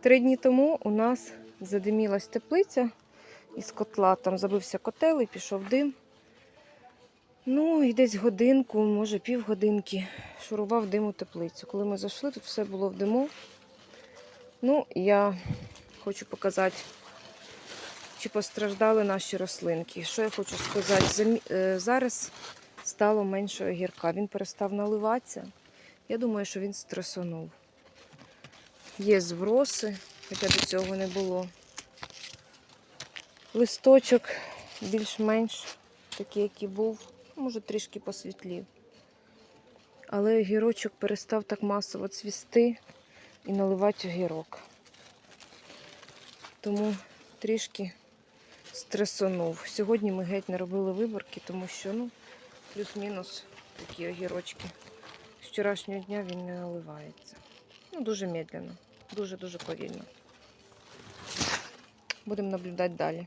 Три дні тому у нас задимілась теплиця із котла. Там забився котел і пішов дим. Ну, і десь годинку, може півгодинки, шурував дим у теплицю. Коли ми зайшли, тут все було в диму. Ну, я хочу показати, чи постраждали наші рослинки. Що я хочу сказати? Е, Зараз стало менше огірка. Він перестав наливатися. Я думаю, що він стресонув. Є зброси, хоча до цього не було. Листочок більш-менш такий, який був, може трішки посвітлів. Але огірочок перестав так масово цвісти і наливати огірок. Тому трішки стресонув. Сьогодні ми геть не робили виборки, тому що ну, плюс-мінус такі огірочки. З вчорашнього дня він не наливається. Ну, дуже медленно, дуже-дуже повільно. Будемо наблюдати далі.